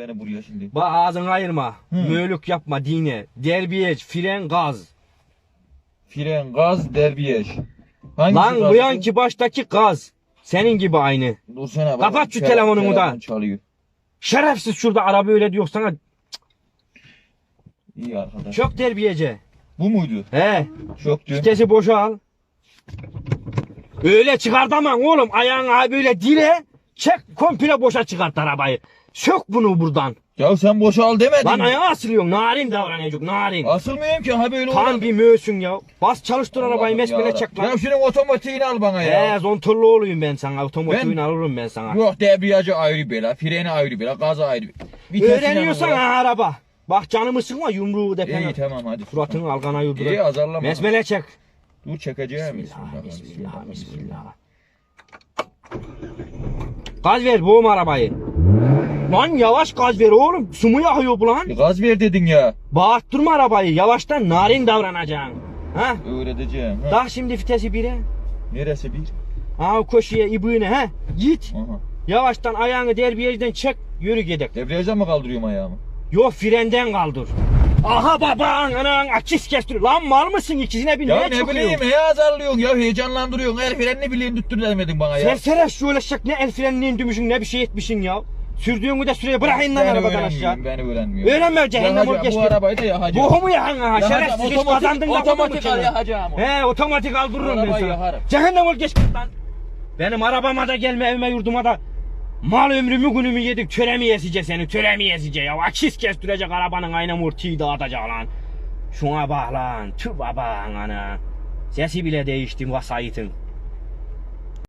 beni buraya şimdi. Bak ağzını ayırma. Hı. Möğlük yapma dine. Derbiyeç, fren, gaz. Fren, gaz, derbiyej. Hangisi Lan bu yanki baştaki gaz. Senin gibi aynı. Dur sana bak. Kapat şu Tele- telefonumu da. çalıyor. Şerefsiz şurada araba öyle diyor sana. İyi arkadaş. Çok terbiyece. Bu muydu? He. Çok diyor. Vitesi boşa al. Öyle çıkartamam oğlum. Ayağını böyle dire. Çek komple boşa çıkart arabayı. Sök bunu buradan. Ya sen boşa al demedin. Lan mi? ayağı asılıyorsun. Narin davranacak. Narin. Asılmıyorum ki ha böyle Tam olur. bir möğsün ya. Bas çalıştır arabayı mesmele çek lan. Ya şunun otomatiğini al bana ya. He zontörlü olayım ben sana. Otomotivini Ben- alırım ben sana. Yok debriyajı ayrı bela, freni ayrı bela, gazı ayrı bela. Vitesini Öğreniyorsan al. ha araba. Bak canımı sıkma yumruğu İyi depene. tamam hadi. Suratını algana İyi yurdur. azarlama. Mesmele çek. Dur çekeceğim. Bismillah, bismillah, bismillah. Gaz ver boğum arabayı. Lan yavaş gaz ver oğlum. Su mu yakıyor bu lan? E, Gaz ver dedin ya. Bağırttırma arabayı. Yavaştan narin davranacaksın. Ha? Öğreteceğim. Ha. Daha şimdi vitesi bire. Neresi bir? Ha koşuya ibine ha. Git. Aha. Yavaştan ayağını derbiyajdan çek. Yürü gidelim. Debriyaja mı kaldırıyorum ayağımı? Yok frenden kaldır. Aha baban anan akis kestiriyor. Lan mal mısın ikisine bir Ya neye ne çıkıyorsun? bileyim he azarlıyorsun ya heyecanlandırıyorsun. Her frenini bileyim tuttur demedin bana ya. Sersere şu ulaşacak ne el frenini indürmüşsün ne bir şey etmişsin ya. Sürdüğünü de süreye bırakın lan arabadan aşağı. öğrenmiyorum, Ben öğrenmiyorum. Öğrenme cehennem ol Yakacağım. Bu arabayı da yakacağım. Bohumu yakan ha Yakacağım, şerefsiz hiç otomatik- kazandın da Otomatik bunu mu yakacağım. onu. He otomatik aldırırım ben Arabayı sana. yakarım. Cehennem ol geç git lan. Benim arabama da gelme evime yurduma da. Mal ömrümü günümü yedik töre mi yesice seni töre mi yesice ya. Akis kestirecek arabanın ayna murtiyi dağıtacak lan. Şuna bak lan tüh baba ana. Sesi bile değişti vasayıtın.